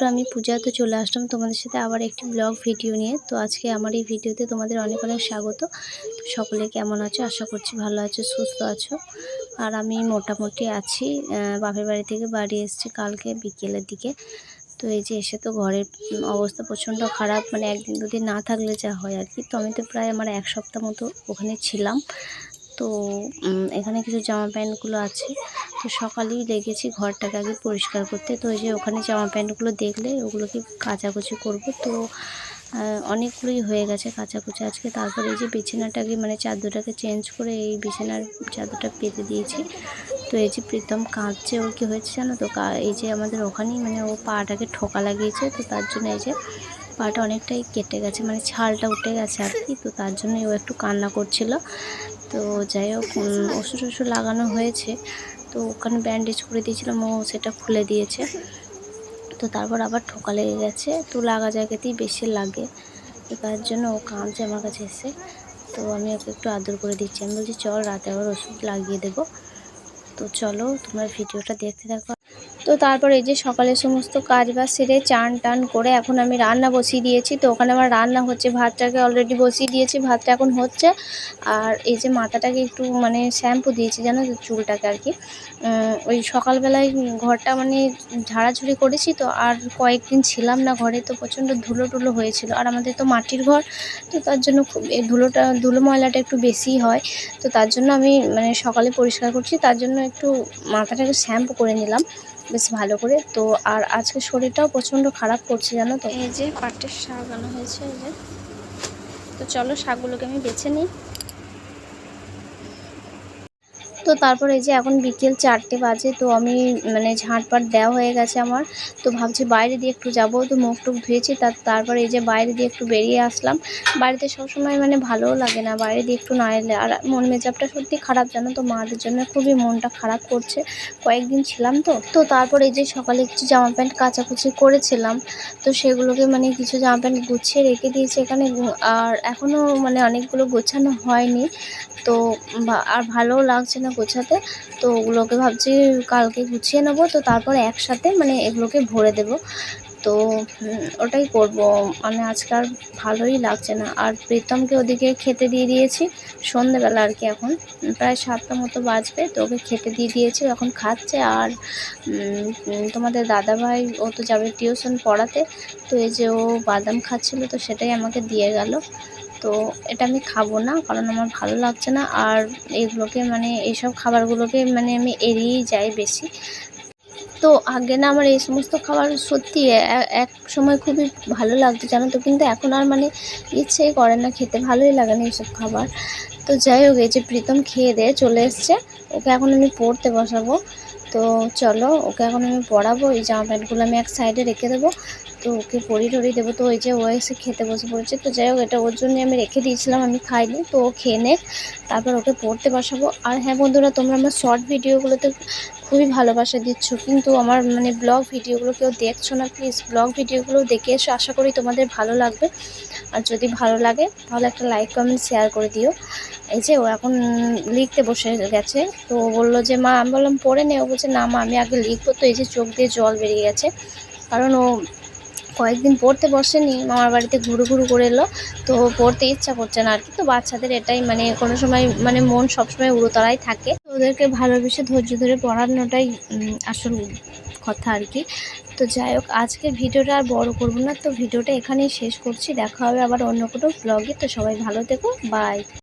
বন্ধুরা, আমি পূজাতে চলে আসলাম তোমাদের সাথে আবার একটি ব্লগ ভিডিও নিয়ে। তো আজকে আমার এই ভিডিওতে তোমাদের অনেক অনেক স্বাগত। সকলে কেমন আছো? আশা করছি ভালো আছো, সুস্থ আছো। আর আমি মোটামুটি আছি বাপের বাড়ি থেকে বাড়ি এসেছি কালকে বিকেলের দিকে। তো এই যে এসে তো ঘরের অবস্থা প্রচণ্ড খারাপ মানে একদিন দুদিন না থাকলে যা হয় আর কি। তো আমি তো প্রায় আমার এক সপ্তাহ মতো ওখানে ছিলাম। তো এখানে কিছু জামা প্যান্টগুলো আছে। তো সকালেই লেগেছি ঘরটাকে আগে পরিষ্কার করতে। তো ওই যে ওখানে জামা প্যান্টগুলো দেখলে ওগুলোকে কাচাকুচি করব। তো অনেকগুলোই হয়ে গেছে কাচাকুচি আজকে। তারপরে এই যে বিছানাটাকে মানে চাদরটাকে চেঞ্জ করে এই বিছানার চাদরটা পেতে দিয়েছি। তো এই যে প্রীতম কাঁদছে ওর কী হয়েছে জানো তো? এই যে আমাদের ওখানেই মানে ও পাটাকে ঠোকা লাগিয়েছে। তো তার জন্য এই যে পাটা অনেকটাই কেটে গেছে মানে ছালটা উঠে গেছে আর কি, তো তার জন্যই ও একটু কান্না করছিল। তো যাই হোক ওষুধ টষুধ লাগানো হয়েছে, তো ওখানে ব্যান্ডেজ করে দিয়েছিলাম ও সেটা খুলে দিয়েছে। তো তারপর আবার ঠোকা লেগে গেছে, তো লাগা জায়গাতেই বেশি লাগে। তো তার জন্য ও কাঁদছে আমার কাছে এসে। তো আমি ওকে একটু আদর করে দিচ্ছি। আমি বলছি, চল রাতে আবার ওষুধ লাগিয়ে দেবো। তো চলো, তোমরা ভিডিওটা দেখতে থাকো। তো তারপর এই যে সকালে সমস্ত কাজ বাজ সেরে চান টান করে এখন আমি রান্না বসিয়ে দিয়েছি। তো ওখানে আমার রান্না হচ্ছে, ভাতটাকে অলরেডি বসিয়ে দিয়েছি, ভাতটা এখন হচ্ছে। আর এই যে মাথাটাকে একটু মানে শ্যাম্পু দিয়েছি, জানো তো চুলটাকে আর কি। ওই সকালবেলায় ঘরটা মানে ঝাড়াঝুড়ি করেছি তো, আর কয়েকদিন ছিলাম না ঘরে তো প্রচণ্ড ধুলো টুলো হয়েছিল। আর আমাদের তো মাটির ঘর, তো তার জন্য খুব এই ধুলোটা, ধুলো ময়লাটা একটু বেশিই হয়। তো তার জন্য আমি মানে সকালে পরিষ্কার করছি, তার জন্য একটু মাথাটাকে শ্যাম্পু করে নিলাম। বেশ ভালো করে। তো আর আজকে শরীরটাও প্রচণ্ড খারাপ করছে, জানো তো? এই যে পাটের শাক আনা হয়েছে, এই যে। তো চলো শাকগুলোকে আমি বেছে নিই। তো তারপর এই যে এখন বিকেল চারটে বাজে, তো আমি মানে ঝাঁটপাট দেওয়া হয়ে গেছে আমার। তো ভাবছি বাইরে দিয়ে একটু যাব, তো মুখ টুক ধুয়েছি তার তারপর এই যে বাইরে দিয়ে একটু বেরিয়ে আসলাম। বাড়িতে সবসময় মানে ভালোও লাগে না, বাইরে দিয়ে একটু না এলে আর মন মেজাবটা সত্যি খারাপ জানো তো, মাদের জন্য খুবই মনটা খারাপ করছে। কয়েকদিন ছিলাম তো তো তারপর এই যে সকালে কিছু জামা প্যান্ট কাচাকুচি করেছিলাম, তো সেগুলোকে মানে কিছু জামা প্যান্ট গুছিয়ে রেখে দিয়েছি এখানে, আর এখনও মানে অনেকগুলো গোছানো হয়নি। তো আর ভালোও লাগছে না গোছাতে, তো ওগুলোকে ভাবছি কালকে গুছিয়ে নেব, তো তারপর একসাথে মানে এগুলোকে ভরে দেব। তো ওটাই করব। মানে আজকে আর ভালোই লাগছে না। আর প্রীতমকে ওদিকে খেতে দিয়ে দিয়েছি, সন্ধেবেলা আর কি এখন। প্রায় সাতটা মতো বাজবে, তো ওকে খেতে দিয়ে দিয়েছি এখন খাচ্ছে। আর তোমাদের দাদাভাই, ও তো যাবে টিউশন পড়াতে, তো এই যে ও বাদাম খাচ্ছিল, তো সেটাই আমাকে দিয়ে গেল। তো এটা আমি খাব না, কারণ আমার ভালো লাগছে না। আর এগুলোকে মানে এইসব খাবারগুলোকে মানে আমি এড়িয়েই যাই বেশি। তো আগে না আমার এই সমস্ত খাবার সত্যি এক সময় খুবই ভালো লাগতো, জানো তো? কিন্তু এখন আর মানে ইচ্ছেই করে না, খেতে ভালোই লাগে না এইসব খাবার। তো যাই হোক, এই যে প্রীতম খেয়ে দিয়ে চলে এসছে। ওকে এখন আমি পড়তে বসাবো। তো চলো, ওকে এখন আমি পড়াবো, এই জামা প্যান্টগুলো আমি এক সাইডে রেখে দেবো। তো ওকে পরি টরি দেবো। তো ওই যে ও এসে খেতে বসে পড়েছে। তো যাই হোক, এটা ওর জন্য আমি রেখে দিয়েছিলাম, আমি খাইনি। তো ও খেয়ে নে, তারপর ওকে পড়তে বসাবো। আর হ্যাঁ বন্ধুরা, তোমরা আমার শর্ট ভিডিওগুলোতে খুবই ভালোবাসা দিচ্ছ। কিন্তু আমার মানে ব্লগ ভিডিওগুলো কেউ দেখছ না প্লিজ ব্লগ ভিডিওগুলো দেখে এসো। আশা করি তোমাদের ভালো লাগবে। আর যদি ভালো লাগে, তাহলে একটা লাইক কমেন্ট শেয়ার করে দিও। এই যে ও এখন লিখতে বসে গেছে। তো ও বলল যে, মা, আমি বললাম, পড়ে নে। ও বলছে, না মা, আমি আগে লিখব। তো এই যে চোখ দিয়ে জল বেরিয়ে গেছে। কারণ ও কয়েকদিন পড়তে বসেনি, মামার বাড়িতে ঘুরু ঘুরু করে এলো, তো পড়তে ইচ্ছা করছে না আর কি। তো বাচ্চাদের এটাই মানে কোনো সময় মানে মন সবসময় উড়োতলায় থাকে। ওদেরকে ভালোবেসে ধৈর্য ধরে পড়ানোটাই আসল কথা আর কি। তো যাই হোক, আজকের ভিডিওটা আর বড় করব না। তো ভিডিওটা এখানেই শেষ করছি। দেখা হবে আবার অন্য কোনো ব্লগে তো সবাই ভালো থেকো। বাই